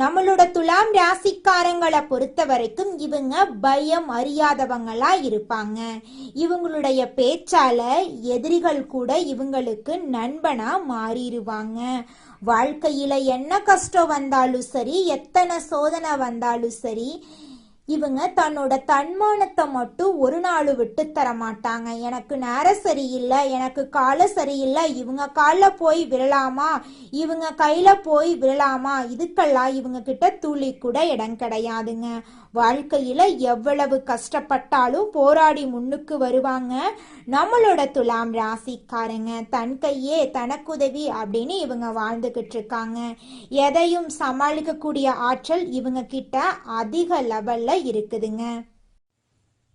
நம்மளோட துலாம் ராசிக்காரங்களை பொறுத்த வரைக்கும் இவங்க பயம் அறியாதவங்களா இருப்பாங்க. இவங்களுடைய பேச்சால எதிரிகள் கூட இவங்களுக்கு நண்பனா மாறிடுவாங்க. வாழ்க்கையில என்ன கஷ்டம் வந்தாலும் சரி எத்தனை சோதனை வந்தாலும் சரி இவங்க தன்னோட தன்மானத்தை மட்டும் ஒரு நாள் விட்டு தர மாட்டாங்க எனக்கு நேரம் சரியில்லை எனக்கு கால சரியில்லை இவங்க காலில் போய் விழலாமா? இவங்க கையில் போய் விழலாமா? இதுக்கெல்லாம் இவங்க கிட்ட துளி கூட இடம் கிடையாதுங்க. வாழ்க்கையில எவ்வளவு கஷ்டப்பட்டாலும் போராடி முன்னுக்கு வருவாங்க. நம்மளோட துலாம் ராசிக்காரங்க தன் கையே தனக்குதவி அப்படின்னு இவங்க வாழ்ந்துகிட்டு இருக்காங்க. எதையும் சமாளிக்கக்கூடிய ஆற்றல் இவங்க கிட்ட அதிக லெவல்ல இருக்குதுங்க.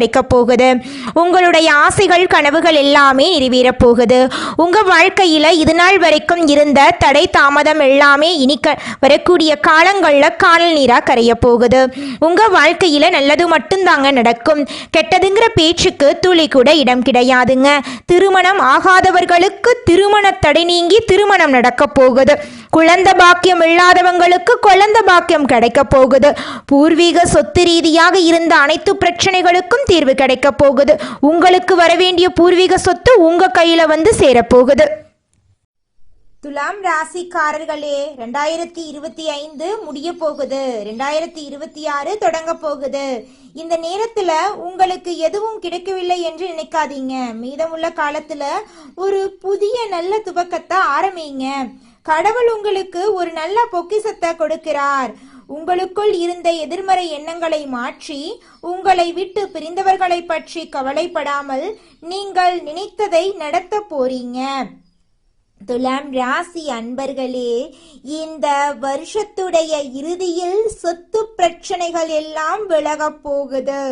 கிடைக்கப் போகுது. உங்களுடைய ஆசைகள் கனவுகள் எல்லாமே நிறைவேறப் போகுது. உங்க வாழ்க்கையில் இது நாள் வரைக்கும் இருந்த தடை தாமதம் எல்லாமே இனிக்க வரக்கூடிய காலங்களில் காணல் நீரா கரைய போகுது. உங்கள் வாழ்க்கையில் நல்லது மட்டும்தாங்க நடக்கும். கெட்டதுங்கிற பேச்சுக்கு துளி கூட இடம் கிடையாதுங்க. திருமணம் ஆகாதவர்களுக்கு திருமண தடை நீங்கி திருமணம் நடக்கப் போகுது. குழந்தை பாக்கியம் இல்லாதவங்களுக்கு குழந்தை பாக்கியம் கிடைக்க போகுது. பூர்வீக சொத்து ரீதியாக இருந்த அனைத்து பிரச்சனைகளுக்கும் தீர்வு கிடைக்க போகுது. உங்களுக்கு வரவேண்டிய பூர்வீக சொத்து உங்க கையில வந்து சேரப்போகுது. துலாம் ராசிக்காரர்களே ரெண்டாயிரத்தி இருபத்தி ஐந்து முடிய போகுது. ரெண்டாயிரத்தி இருபத்தி ஆறு தொடங்க போகுது. இந்த நேரத்துல உங்களுக்கு எதுவும் கிடைக்கவில்லை என்று நினைக்காதீங்க. மீதமுள்ள காலத்துல ஒரு புதிய நல்ல துவக்கத்தை ஆரம்பிங்க. கடவுள் உங்களுக்கு ஒரு நல்ல பொக்கிசத்தை கொடுக்கிறார். உங்களுக்குள் இருந்த எதிர்மறை எண்ணங்களை மாற்றி உங்களை விட்டு பிரிந்தவர்களை பற்றி கவலைப்படாமல் நீங்கள் நினைத்ததை நடத்த போறீங்க. துலாம் ராசி அன்பர்களே இந்த வருஷத்துடைய இறுதியில் சொத்து பிரச்சனைகள் எல்லாம் விலகப் போகுது.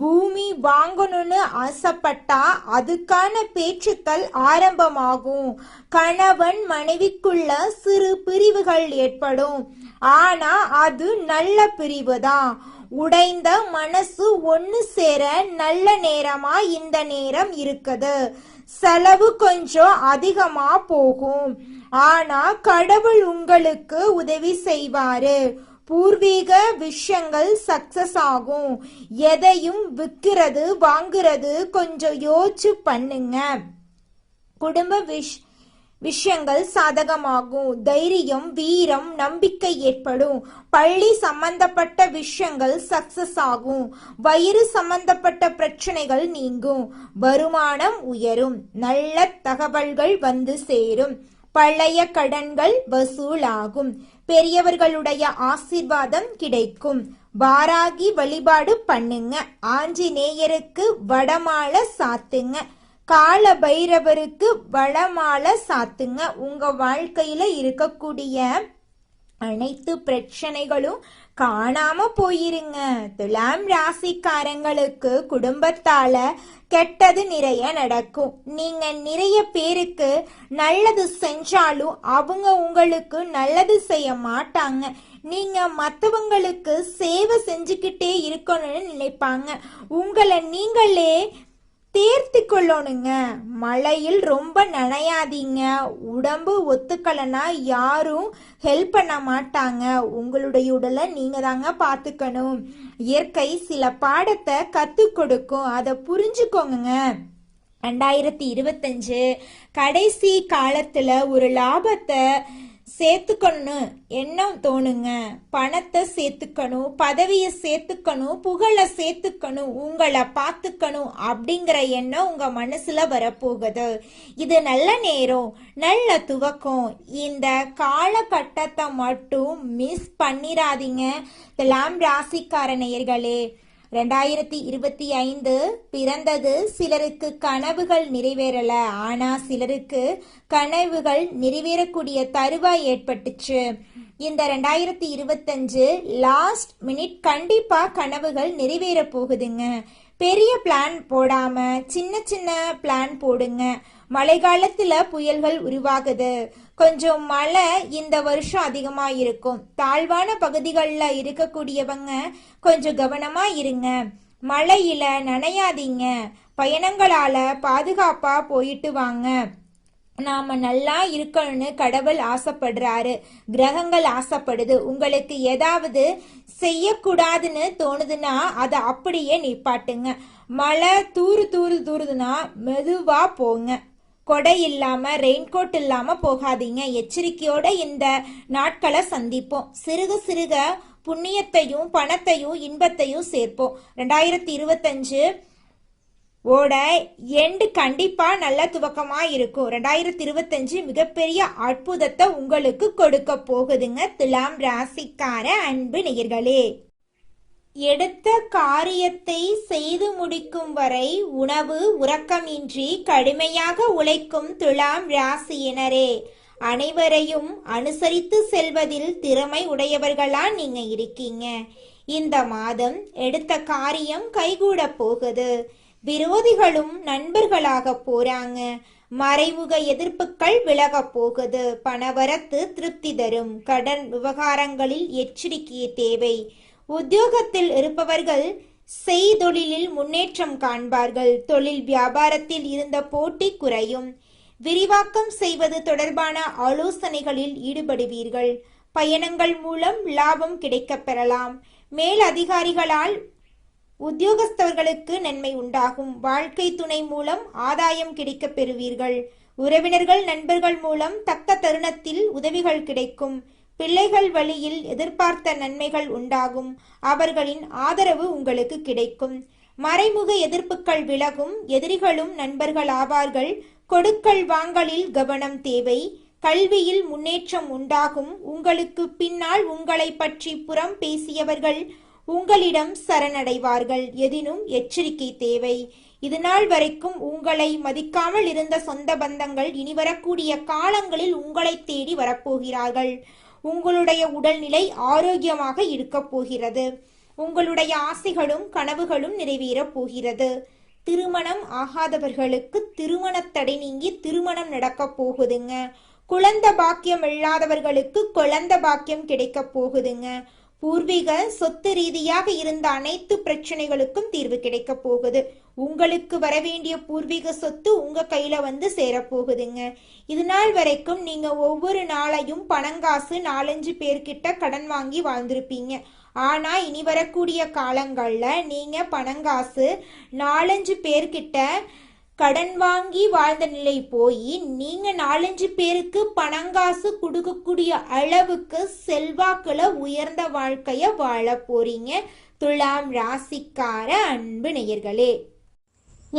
பூமி வாங்கணும்னு ஆசைப்பட்டா அதுக்கான பேச்சுக்கள் ஆரம்பமாகும். கணவன் மனைவிக்குள்ள சிறு பிரிவுகள் ஏற்படும். ஆனா அது நல்ல பிரிவு தான் உடைந்த மனசு ஒன்னு சேர நல்ல நேரமா இந்த நேரம் இருக்குது. செலவு கொஞ்சம் அதிகமா போகும். ஆனா கடவுள் உங்களுக்கு உதவி செய்வாரு. பூர்வீக விஷயங்கள் சக்சஸ் ஆகும். எதையும் விற்கிறது வாங்குறது கொஞ்சம் யோசிச்சு பண்ணுங்க. குடும்ப விஷ் விஷயங்கள் சாதகமாகும். தைரியம் வீரம் நம்பிக்கை ஏற்படும். பள்ளி சம்பந்தப்பட்ட விஷயங்கள் சக்சஸ் ஆகும். வயிறு சம்பந்தப்பட்ட பிரச்சனைகள் நீங்கும். வருமானம் உயரும். நல்ல தகவல்கள் வந்து சேரும். பழைய கடன்கள் வசூலாகும். பெரியவர்களுடைய ஆசிர்வாதம் கிடைக்கும். வாராகி வழிபாடு பண்ணுங்க. ஆஞ்சநேயருக்கு வடமாலை சாத்துங்க. கால பைரவருக்கு வளமால சாத்துங்க. உங்க வாழ்க்கையில இருக்கக்கூடிய அனைத்து பிரச்சனைகளும் காணாம போயிருங்க. துலாம் ராசிக்காரங்களுக்கு குடும்பத்தால கெட்டது நிறைய நடக்கும். நீங்க நிறைய பேருக்கு நல்லது செஞ்சாலும் அவங்க உங்களுக்கு நல்லது செய்ய மாட்டாங்க. நீங்க மற்றவங்களுக்கு சேவை செஞ்சுக்கிட்டே இருக்கணும்னு நினைப்பாங்க. உங்களை நீங்களே தேர்த்தி கொள்ளணுங்க மழையில் ரொம்ப நனையாதீங்க. உடம்பு ஒத்துக்கலைன்னா யாரும் ஹெல்ப் பண்ண மாட்டாங்க. உங்களுடைய உடலை நீங்கள் தாங்க பார்த்துக்கணும். இயற்கை சில பாடத்தை கற்றுக் கொடுக்கும். அதை புரிஞ்சுக்கோங்க ரெண்டாயிரத்தி இருபத்தஞ்சு கடைசி காலத்தில் ஒரு லாபத்தை சேர்த்துக்கணும் எண்ணம் தோணுங்க. பணத்தை சேர்த்துக்கணும் பதவியை சேர்த்துக்கணும் புகழை சேர்த்துக்கணும் உங்களை பார்த்துக்கணும் அப்படிங்கிற எண்ணம் உங்க மனசுல வரப்போகுது. இது நல்ல நேரம் நல்ல துவக்கம். இந்த காலகட்டத்தை மட்டும் மிஸ் பண்ணிராதீங்க. துலாம் ராசிக்கார நேயர்களே ரெண்டாயிரத்தி இருபத்தி ஐந்து பிறந்தது சிலருக்கு கனவுகள் நிறைவேறல. ஆனா சிலருக்கு கனவுகள் நிறைவேறக்கூடிய தருவாய் ஏற்பட்டுச்சு. இந்த ரெண்டாயிரத்தி இருபத்தஞ்சு லாஸ்ட் மினிட் கண்டிப்பா கனவுகள் நிறைவேற போகுதுங்க. பெரிய பிளான் போடாம சின்ன சின்ன பிளான் போடுங்க. மழை காலத்துல புயல்கள் உருவாகுது. கொஞ்சம் மழை இந்த வருஷம் அதிகமா இருக்கும் தாழ்வான பகுதிகளில் இருக்கக்கூடியவங்க கொஞ்சம் கவனமா இருங்க. மழையில நனையாதீங்க. பயணங்களால பாதுகாப்பா போயிட்டு வாங்க. நாம நல்லா இருக்கணும்னு கடவுள் ஆசைப்படுறாரு. கிரகங்கள் ஆசைப்படுது. உங்களுக்கு ஏதாவது செய்யக்கூடாதுன்னு தோணுதுன்னா அதை அப்படியே நிப்பாட்டுங்க. மழை தூறு தூறு தூறுதுன்னா மெதுவா போங்க. கொடை இல்லாம ரெயின்கோட் இல்லாம போகாதீங்க. எச்சரிக்கையோட இந்த நாட்களை சந்திப்போம். சிறுக சிறுக புண்ணியத்தையும் பணத்தையும் இன்பத்தையும் சேர்ப்போம். ரெண்டாயிரத்தி இருபத்தஞ்சு ஓட எண்டு கண்டிப்பா நல்ல துவக்கமா இருக்கும். ரெண்டாயிரத்தி இருபத்தஞ்சு மிகப்பெரிய அற்புதத்தை உங்களுக்கு கொடுக்க போகுதுங்க. துலாம் ராசிக்கார அன்பு நேயர்களே. எடுத்த காரியத்தை செய்து முடிக்கும் வரை உணவு உறக்கமின்றி கடுமையாக உழைக்கும் துலாம் ராசியினரே அனைவரையும் அனுசரித்து செல்வதில் திறமை உடையவர்களா நீங்க இருக்கீங்க. இந்த மாதம் எடுத்த காரியம் கைகூட போகுது. விரோதிகளும் நண்பர்களாக போறாங்க. மறைமுக எதிர்ப்புகள் விலக போகுது. பணவரத்து திருப்தி தரும். கடன் விவகாரங்களில் எச்சரிக்கை தேவை. உத்தியோகத்தில் இருப்பவர்கள் செய்தொழிலில் முன்னேற்றம் காண்பார்கள். தொழில் வியாபாரத்தில் இருந்த போட்டி குறையும். விரிவாக்கம் செய்வது தொடர்பான ஆலோசனைகளில் ஈடுபடுவீர்கள். பயணங்கள் மூலம் லாபம் கிடைக்கப் பெறலாம். மேல் அதிகாரிகளால் உத்தியோகஸ்தர்களுக்கு நன்மை உண்டாகும். வாழ்க்கை துணை மூலம் ஆதாயம் கிடைக்கப் பெறுவீர்கள். உறவினர்கள் நண்பர்கள் மூலம் தக்க தருணத்தில் உதவிகள் கிடைக்கும். பிள்ளைகள் வழியில் எதிர்பார்த்த நன்மைகள் உண்டாகும். அவர்களின் ஆதரவு உங்களுக்கு கிடைக்கும். மறைமுக எதிர்ப்புகள் விலகும். எதிரிகளும் நண்பர்கள் ஆவார்கள் கொடுக்கல் வாங்கலில் கவனம் தேவை. கல்வியில் முன்னேற்றம் உண்டாகும். உங்களுக்கு பின்னால் உங்களை பற்றி புறம் பேசியவர்கள் உங்களிடம் சரணடைவார்கள். எதினும் எச்சரிக்கை தேவை. இதுநாள் வரைக்கும் உங்களை மதிக்காமல் இருந்த சொந்த பந்தங்கள் இனி வரக்கூடிய காலங்களில் உங்களை தேடி வரப்போகிறார்கள். உங்களுடைய உடல்நிலை ஆரோக்கியமாக இருக்கப் போகிறது. உங்களுடைய ஆசைகளும் கனவுகளும் நிறைவேறப் போகிறது. திருமணம் ஆகாதவர்களுக்கு திருமணத் தடை நீங்கி திருமணம் நடக்கப் போகுதுங்க. குழந்த பாக்கியம் இல்லாதவர்களுக்கு குழந்த பாக்கியம் கிடைக்கப் போகுதுங்க. பூர்வீக சொத்து ரீதியாக இருந்த அனைத்து பிரச்சனைகளுக்கும் தீர்வு கிடைக்க போகுது. உங்களுக்கு வரவேண்டிய பூர்வீக சொத்து உங்க கையில வந்து சேரப்போகுதுங்க. இது நாள் வரைக்கும் நீங்க ஒவ்வொரு நாளையும் பணங்காசு நாலஞ்சு பேர்கிட்ட கடன் வாங்கி வாழ்ந்திருப்பீங்க. ஆனா இனி வரக்கூடிய காலங்கள்ல நீங்க பணங்காசு நாலஞ்சு பேர்கிட்ட கடன் வாங்கி வாழ்ந்த நிலை போய் நீங்க நாலஞ்சு பேருக்கு பணங்காசு கொடுக்கக்கூடிய அளவுக்கு செல்வாக்குல உயர்ந்த வாழ்க்கைய வாழ போறீங்க. துலாம் ராசிக்கார அன்பு நேயர்களே.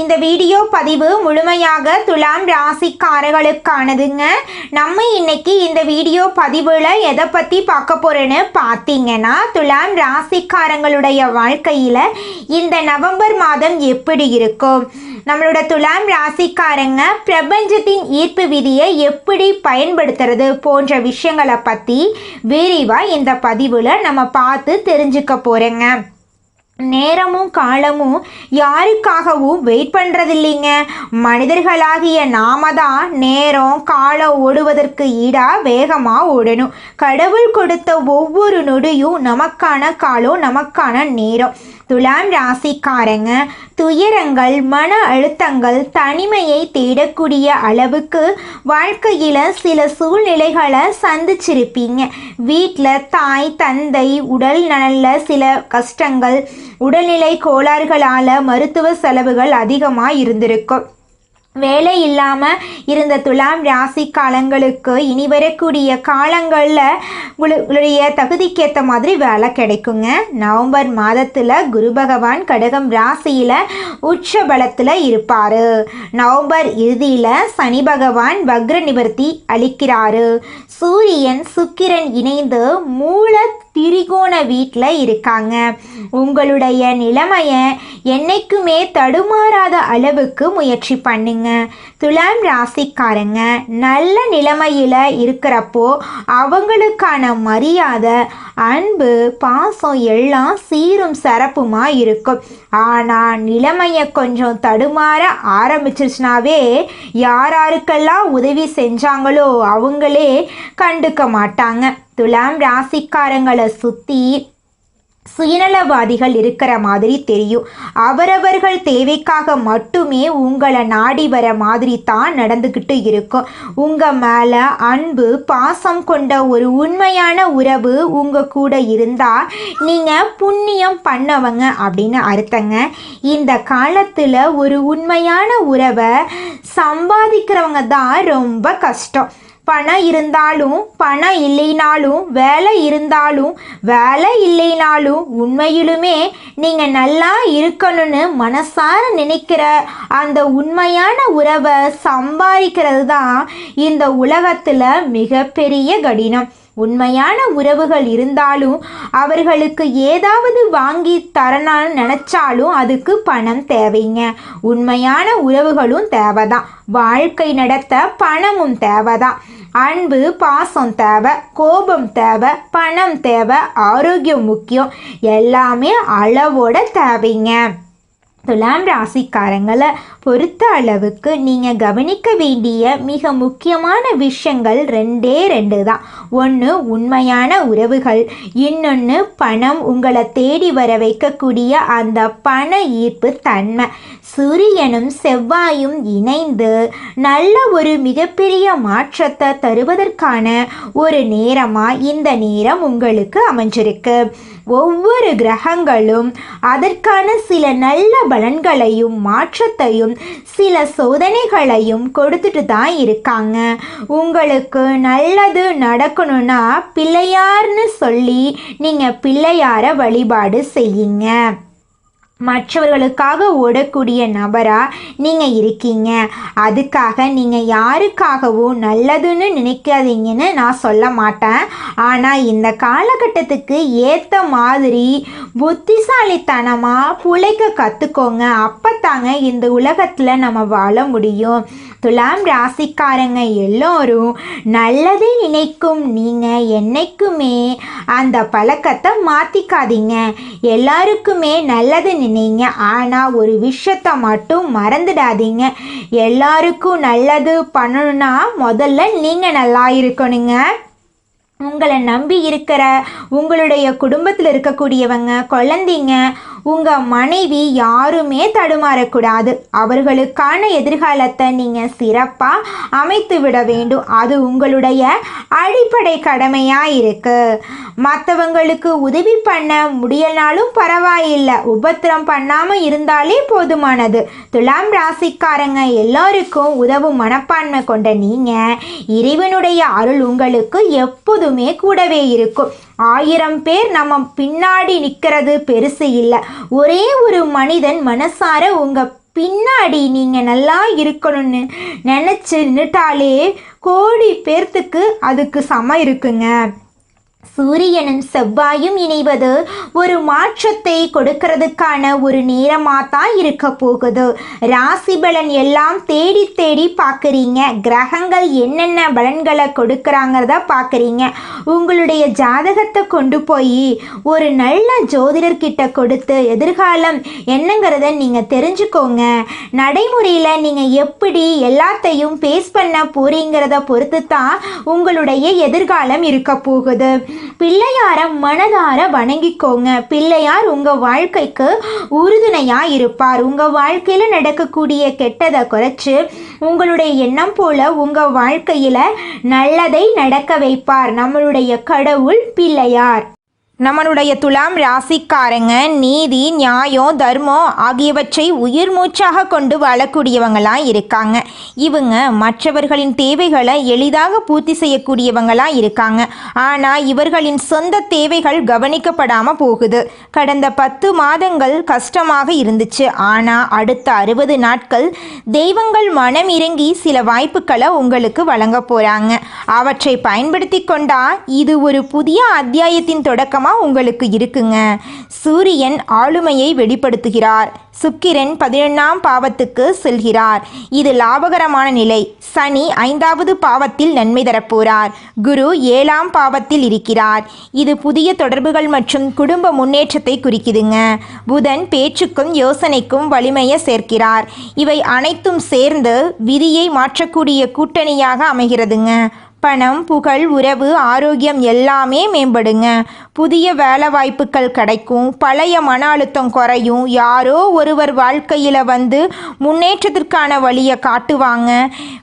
இந்த வீடியோ பதிவு முழுமையாக துலாம் ராசிக்காரர்களுக்கானதுங்க. நம்ம இன்னைக்கு இந்த வீடியோ பதிவில் எதை பற்றி பார்க்க போகிறோன்னு பார்த்தீங்கன்னா துலாம் ராசிக்காரங்களுடைய வாழ்க்கையில் இந்த நவம்பர் மாதம் எப்படி இருக்கும்? நம்மளோட துலாம் ராசிக்காரங்க பிரபஞ்சத்தின் ஈர்ப்பு விதியை எப்படி பயன்படுத்துறது போன்ற விஷயங்களை பற்றி விரிவாக இந்த பதிவில் நம்ம பார்த்து தெரிஞ்சுக்க போகிறோங்க நேரமும் காலமும் யாருக்காகவும் வெயிட் பண்ணுறதில்லைங்க மனிதர்களாகிய நாம தான் நேரம் காலம் ஓடுவதற்கு ஈடாக வேகமாக ஓடணும். கடவுள் கொடுத்த ஒவ்வொரு நொடியும் நமக்கான காலம் நமக்கான நேரம். துலாம் ராசிக்காரங்க துயரங்கள் மன அழுத்தங்கள் தனிமையை தேடக்கூடிய அளவுக்கு வாழ்க்கையில் சில சூழ்நிலைகளை சந்திச்சிருப்பீங்க. வீட்டில் தாய் தந்தை உடல் நலனில் சில கஷ்டங்கள் உடல்நிலை கோளாறுகளால் மருத்துவ செலவுகள் அதிகமாக இருந்திருக்கும். வேலை இல்லாமல் இருந்த துலாம் ராசி காலங்களுக்கு இனி வரக்கூடிய காலங்களில் உங்களுடைய தகுதிக்கேற்ற மாதிரி வேலை கிடைக்குங்க. நவம்பர் மாதத்தில் குரு பகவான் கடகம் ராசியில் உச்ச பலத்தில் இருப்பார். நவம்பர் இறுதியில் சனி பகவான் வக்ர நிவர்த்தி அளிக்கிறாரு. சூரியன் சுக்கிரன் இணைந்து மூல திரிகோண வீட்டில் இருக்காங்க. உங்களுடைய நிலைமையை என்னைக்குமே தடுமாறாத அளவுக்கு முயற்சி பண்ணுங்க. துலாம் ராசிக்காரங்க நல்ல நிலைமையில் இருக்கிறப்போ அவங்களுக்கான மரியாதை அன்பு பாசம் எல்லாம் சீரும் சிறப்புமாக இருக்கும். ஆனால் நிலைமையை கொஞ்சம் தடுமாற ஆரம்பிச்சிருச்சுனாவே யார் யாருக்கெல்லாம் உதவி செஞ்சாங்களோ அவங்களே கண்டுக்க மாட்டாங்க. துலாம் ராசிக்காரங்களை சுற்றி சுயநலவாதிகள் இருக்கிற மாதிரி தெரியும். அவரவர்கள் தேவைக்காக மட்டுமே உங்களை நாடி வர மாதிரி தான் நடந்துக்கிட்டு இருக்கும். உங்கள் மேலே அன்பு பாசம் கொண்ட ஒரு உண்மையான உறவு உங்கள் கூட இருந்தால் நீங்கள் புண்ணியம் பண்ணவங்க அப்படின்னு அர்த்தங்க. இந்த காலத்தில் ஒரு உண்மையான உறவை சம்பாதிக்கிறவங்க தான் ரொம்ப கஷ்டம். பணம் இருந்தாலும் பணம் இல்லைனாலும் வேலை இருந்தாலும் வேலை இல்லைனாலும் உண்மையிலுமே நீங்கள் நல்லா இருக்கணும்னு மனசார நினைக்கிற அந்த உண்மையான உறவை சம்பாதிக்கிறது தான் இந்த உலகத்தில் மிகப்பெரிய கடினம். உண்மையான உறவுகள் இருந்தாலும் அவர்களுக்கு ஏதாவது வாங்கி தரணும்னு நினச்சாலும் அதுக்கு பணம் தேவைங்க. உண்மையான உறவுகளும் தேவைதான். வாழ்க்கை நடத்த பணமும் தேவைதான். அன்பு பாசம் தேவை கோபம் தேவை பணம் தேவை ஆரோக்கியம் முக்கியம். எல்லாமே அளவோட தேவைங்க. துலாம் ராசிக்காரங்களை பொறுத்த அளவுக்கு நீங்கள் கவனிக்க வேண்டிய மிக முக்கியமான விஷயங்கள் ரெண்டே ரெண்டு தான். ஒன்று உண்மையான உறவுகள். இன்னொன்று பணம் உங்களை தேடி வர வைக்கக்கூடிய அந்த பண ஈர்ப்பு தன்மை. சூரியனும் செவ்வாயும் இணைந்து நல்ல ஒரு மிகப்பெரிய மாற்றத்தை தருவதற்கான ஒரு நேரமாக இந்த நேரம் உங்களுக்கு அமைஞ்சிருக்கு. ஒவ்வொரு கிரகங்களும் அதற்கான சில நல்ல பலன்களையும் மாற்றத்தையும் சில சோதனைகளையும் கொடுத்துட்டு தான் இருக்காங்க. உங்களுக்கு நல்லது நடக்கணும்னா பிள்ளையார்னு சொல்லி நீங்கள் பிள்ளையார வழிபாடு செய்யுங்க. மற்றவர்களுக்காக ஓடக்கூடிய நபராக நீங்கள் இருக்கீங்க. அதுக்காக நீங்கள் யாருக்காகவும் நல்லதுன்னு நினைக்காதீங்கன்னு நான் சொல்ல மாட்டேன். ஆனால் இந்த காலகட்டத்துக்கு ஏற்ற மாதிரி புத்திசாலித்தனமாக பிழைக்க கற்றுக்கோங்க அப்போ தாங்க இந்த உலகத்தில் நம்ம வாழ முடியும். துலாம் ராசிக்காரங்க எல்லோரும் நல்லதை நினைக்கும். நீங்கள் என்னைக்குமே அந்த பழக்கத்தை மாற்றிக்காதீங்க எல்லாருக்குமே நல்லது நினைங்க. ஆனால் ஒரு விஷயத்தை மட்டும் மறந்துடாதீங்க. எல்லாருக்கும் நல்லது பண்ணணும்னா முதல்ல நீங்கள் நல்லா இருக்கணுங்க. உங்களை நம்பி இருக்கிற உங்களுடைய குடும்பத்தில் இருக்கக்கூடியவங்க குழந்தைங்க உங்கள் மனைவி யாருமே தடுமாறக்கூடாது. அவர்களுக்கான எதிர்காலத்தை நீங்கள் சிறப்பாக அமைத்து விட வேண்டும். அது உங்களுடைய அடிப்படை கடமையாக இருக்குது மற்றவங்களுக்கு உதவி பண்ண முடியலனாலும் பரவாயில்லை. உபத்திரம் பண்ணாமல் இருந்தாலே போதுமானது. துலாம் ராசிக்காரங்க எல்லாருக்கும் உதவும் மனப்பான்மை கொண்ட நீங்கள் இறைவனுடைய அருள் உங்களுக்கு எப்போதுமே கூடவே இருக்கும். ஆயிரம் பேர் நம்ம பின்னாடி நிற்கிறது பெருசு இல்லை. ஒரே ஒரு மனிதன் மனசார உங்கள் பின்னாடி நீங்கள் நல்லா இருக்கணும்னு நினச்சி நின்றுட்டாலே கோடி பேர்த்துக்கு அதுக்கு சமம் இருக்குங்க. சூரியனும் செவ்வாயும் இணைவது ஒரு மாற்றத்தை கொடுக்கறதுக்கான ஒரு நேரமாக தான் இருக்க போகுது. ராசி பலன் எல்லாம் தேடி தேடி பார்க்குறீங்க கிரகங்கள் என்னென்ன பலன்களை கொடுக்குறாங்கிறத பார்க்குறீங்க உங்களுடைய ஜாதகத்தை கொண்டு போய் ஒரு நல்ல ஜோதிடர்கிட்ட கொடுத்து எதிர்காலம் என்னங்கிறத நீங்கள் தெரிஞ்சுக்கோங்க. நடைமுறையில் நீங்கள் எப்படி எல்லாத்தையும் ஃபேஸ் பண்ண போகிறீங்கிறத பொறுத்து தான் உங்களுடைய எதிர்காலம் இருக்க போகுது. பிள்ளையார மனதார வணங்கிக்கோங்க. பிள்ளையார் உங்கள் வாழ்க்கைக்கு உறுதுணையாக இருப்பார் உங்கள் வாழ்க்கையில் நடக்கக்கூடிய கெட்டதை குறைச்சி உங்களுடைய எண்ணம் போல உங்கள் வாழ்க்கையில் நல்லதை நடக்க வைப்பார். நம்மளுடைய கடவுள் பிள்ளையார். நம்மளுடைய துலாம் ராசிக்காரங்க நீதி நியாயம் தர்மம் ஆகியவற்றை உயிர் மூச்சாக கொண்டு வாழக்கூடியவங்களாக இருக்காங்க. இவங்க மற்றவர்களின் தேவைகளை எளிதாக பூர்த்தி செய்யக்கூடியவங்களாக இருக்காங்க. ஆனால் இவர்களின் சொந்த தேவைகள் கவனிக்கப்படாமல் போகுது. கடந்த பத்து மாதங்கள் கஷ்டமாக இருந்துச்சு. ஆனால் அடுத்த அறுபது நாட்கள் தெய்வங்கள் மனம் இறங்கி சில வாய்ப்புகளை உங்களுக்கு வழங்க போகிறாங்க அவற்றை பயன்படுத்தி கொண்டா இது ஒரு புதிய அத்தியாயத்தின் தொடக்கமாக உங்களுக்கு இருக்குங்க. சூரியன் ஆளுமையை வெளிப்படுத்துகிறார். சுக்கிரன் பதினொன்றாம் பாவத்துக்கு செல்கிறார். இது லாபகரமான நிலை. சனி ஐந்தாவது பாவத்தில் நன்மை தரப்போறார். குரு ஏழாம் பாவத்தில் இருக்கிறார். இது புதிய தொடர்புகள் மற்றும் குடும்ப முன்னேற்றத்தை குறிக்குதுங்க. புதன் பேச்சுக்கும் யோசனைக்கும் வலிமையை சேர்க்கிறார். இவை அனைத்தும் சேர்ந்து விதியை மாற்றக்கூடிய கூட்டணியாக அமைகிறதுங்க. பணம் புகழ் உறவு ஆரோக்கியம் எல்லாமே மேம்படுங்க. புதிய வேலை வாய்ப்புகள் கிடைக்கும். பழைய மன அழுத்தம் குறையும். யாரோ ஒருவர் வாழ்க்கையில் வந்து முன்னேற்றத்திற்கான வழியை காட்டுவாங்க.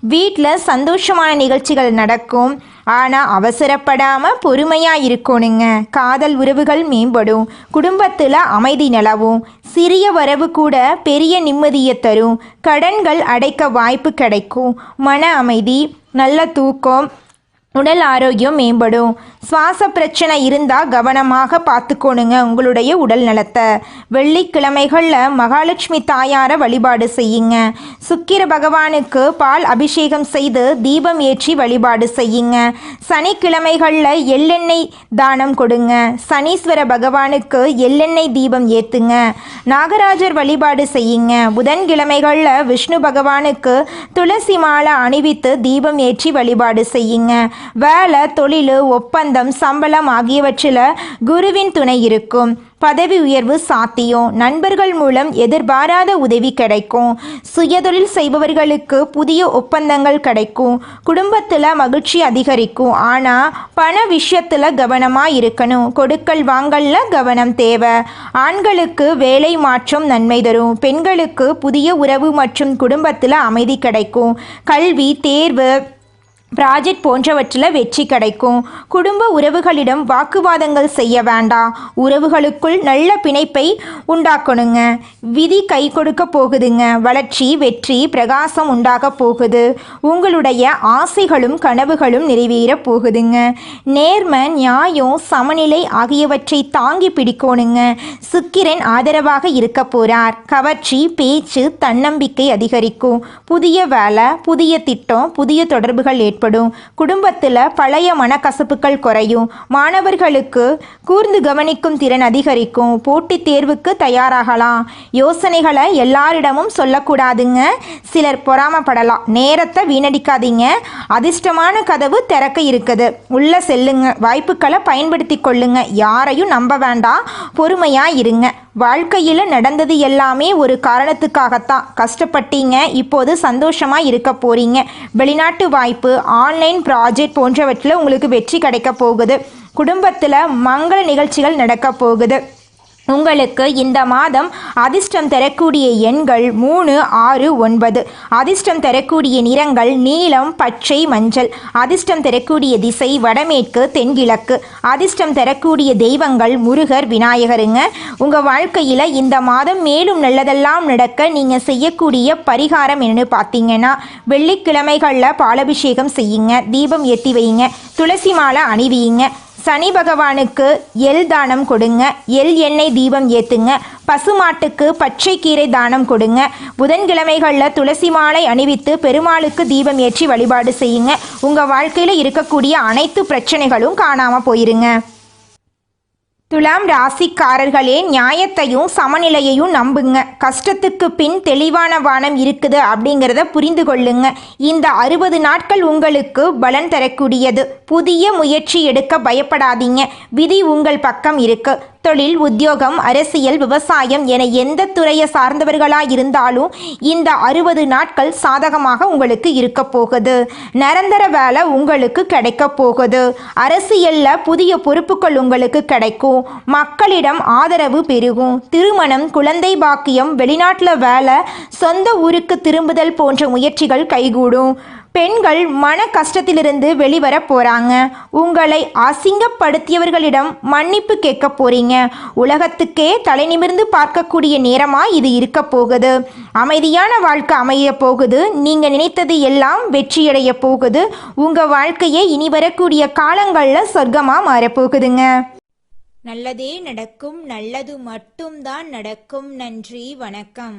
வீட்டில் சந்தோஷமான நிகழ்ச்சிகள் நடக்கும். ஆனால் அவசரப்படாமல் பொறுமையாக இருக்கணுங்க. காதல் உறவுகள் மேம்படும். குடும்பத்தில் அமைதி நிலவும். சிறிய வரவு கூட பெரிய நிம்மதியை தரும். கடன்கள் அடைக்க வாய்ப்பு கிடைக்கும். மன அமைதி நல்ல தூக்கம் உடல் ஆரோக்கியம் மேம்படும். சுவாச பிரச்சனை இருந்தால் கவனமாக பார்த்துக்கோணுங்க உங்களுடைய உடல் நலத்தை. வெள்ளிக்கிழமைகளில் மகாலட்சுமி தாயாரை வழிபாடு செய்யுங்க. சுக்கிர பகவானுக்கு பால் அபிஷேகம் செய்து தீபம் ஏற்றி வழிபாடு செய்யுங்க. சனிக்கிழமைகளில் எள்ளெண்ணெய் தானம் கொடுங்க. சனீஸ்வர பகவானுக்கு எள்ளெண்ணெய் தீபம் ஏற்றுங்க நாகராஜர் வழிபாடு செய்யுங்க. புதன்கிழமைகளில் விஷ்ணு பகவானுக்கு துளசி மாலை அணிவித்து தீபம் ஏற்றி வழிபாடு செய்யுங்க. வேலை தொழில் ஒப்பந்தம் சம்பளம் ஆகியவற்றில் குருவின் துணை இருக்கும். பதவி உயர்வு சாத்தியம். நண்பர்கள் மூலம் எதிர்பாராத உதவி கிடைக்கும். சுயதொழில் செய்பவர்களுக்கு புதிய ஒப்பந்தங்கள் கிடைக்கும். குடும்பத்தில் மகிழ்ச்சி அதிகரிக்கும். ஆனால் பண விஷயத்தில் கவனமாக இருக்கணும். கொடுக்கல் வாங்கல்ல கவனம் தேவை. ஆண்களுக்கு வேலை மாற்றம் நன்மை தரும். பெண்களுக்கு புதிய உறவு மற்றும் குடும்பத்தில் அமைதி கிடைக்கும். கல்வி தேர்வு ப்ராஜெக்ட் போன்றவற்றில் வெற்றி கிடைக்கும். குடும்ப உறவுகளிடம் வாக்குவாதங்கள் செய்ய வேண்டாம் உறவுகளுக்குள் நல்ல பிணைப்பை உண்டாக்கணுங்க. விதி கை கொடுக்க போகுதுங்க. வளர்ச்சி வெற்றி பிரகாசம் உண்டாக போகுது. உங்களுடைய ஆசைகளும் கனவுகளும் நிறைவேற போகுதுங்க. நேர்ம நியாயம் சமநிலை ஆகியவற்றை தாங்கி பிடிக்கணுங்க. சுக்கிரன் ஆதரவாக இருக்க போறார். கவர்ச்சி பேச்சு தன்னம்பிக்கை அதிகரிக்கும். புதிய வேலை புதிய திட்டம் புதிய தொடர்புகள் ஏற்படும் ஏற்படும். குடும்பத்தில் பழைய மனக்கசப்புகள் குறையும். மாணவர்களுக்கு கூர்ந்து கவனிக்கும் திறன் அதிகரிக்கும். போட்டித் தேர்வுக்கு தயாராகலாம். யோசனைகளை எல்லாரிடமும் சொல்லக்கூடாதுங்க. சிலர் பொறாமப்படலாம். நேரத்தை வீணடிக்காதீங்க. அதிர்ஷ்டமான கதவு திறக்க இருக்குது. உள்ள செல்லுங்க. வாய்ப்புகளை பயன்படுத்தி கொள்ளுங்க. யாரையும் நம்ப வேண்டாம். பொறுமையா இருங்க. வாழ்க்கையில் நடந்தது எல்லாமே ஒரு காரணத்துக்காகத்தான். கஷ்டப்பட்டீங்க. இப்போது சந்தோஷமாக இருக்க போறீங்க. வெளிநாட்டு வாய்ப்பு ஆன்லைன் ப்ராஜெக்ட் போன்றவற்றில் உங்களுக்கு வெற்றி கிடைக்க போகுது. குடும்பத்தில் மங்கள நிகழ்ச்சிகள் நடக்க போகுது. உங்களுக்கு இந்த மாதம் அதிர்ஷ்டம் தரக்கூடிய எண்கள் மூணு ஆறு ஒன்பது. அதிர்ஷ்டம் தரக்கூடிய நிறங்கள் நீலம் பச்சை மஞ்சள். அதிர்ஷ்டம் தரக்கூடிய திசை வடமேற்கு தென்கிழக்கு. அதிர்ஷ்டம் தரக்கூடிய தெய்வங்கள் முருகர் விநாயகருங்க. உங்கள் வாழ்க்கையில் இந்த மாதம் மேலும் நல்லதெல்லாம் நடக்க நீங்கள் செய்யக்கூடிய பரிகாரம் என்னன்னு பார்த்தீங்கன்னா வெள்ளிக்கிழமைகளில் பாலபிஷேகம் செய்யுங்க. தீபம் ஏற்றி வையுங்க. துளசி மாலை அணிவியுங்க. சனி பகவானுக்கு எல் தானம் கொடுங்க. எல் எண்ணெய் தீபம் ஏற்றுங்க பசுமாட்டுக்கு பச்சை கீரை தானம் கொடுங்க. புதன்கிழமைகளில் துளசி மாலை அணிவித்து பெருமாளுக்கு தீபம் ஏற்றி வழிபாடு செய்யுங்க. உங்கள் வாழ்க்கையில் இருக்கக்கூடிய அனைத்து பிரச்சனைகளும் காணாமல் போயிருங்க. துலாம் ராசிக்காரர்களே நியாயத்தையும் சமநிலையையும் நம்புங்க. கஷ்டத்துக்கு பின் தெளிவான வானம் இருக்குது அப்படிங்கிறத புரிந்து கொள்ளுங்க. இந்த அறுபது நாட்கள் உங்களுக்கு பலன் தரக்கூடியது. புதிய முயற்சி எடுக்க பயப்படாதீங்க. விதி உங்கள் பக்கம் இருக்குது தொழில் உத்தியோகம் அரசியல் விவசாயம் என எந்த துறையை சார்ந்தவர்களாக இருந்தாலும் இந்த அறுபது நாட்கள் சாதகமாக உங்களுக்கு இருக்க போகுது. நிரந்தர வேலை உங்களுக்கு கிடைக்க போகுது. அரசியலில் புதிய பொறுப்புகள் உங்களுக்கு கிடைக்கும். மக்களிடம் ஆதரவு பெருகும். திருமணம் குழந்தை பாக்கியம் வெளிநாட்டில் வேலை சொந்த ஊருக்கு திரும்புதல் போன்ற முயற்சிகள் கைகூடும். பெண்கள் மன கஷ்டத்திலிருந்து வெளிவர போறாங்க. உங்களை அசிங்கப்படுத்தியவர்களிடம் மன்னிப்பு கேட்க போறீங்க. உலகத்துக்கே தலை நிமிர்ந்து பார்க்கக்கூடிய நேரமா இது இருக்க போகுது. அமைதியான வாழ்க்கை அமைய போகுது. நீங்க நினைத்தது எல்லாம் வெற்றியடைய போகுது. உங்க வாழ்க்கையே இனி வரக்கூடிய காலங்களில் சொர்க்கமா மாறப்போகுதுங்க நல்லதே நடக்கும் நல்லது மட்டும்தான் நடக்கும். நன்றி வணக்கம்.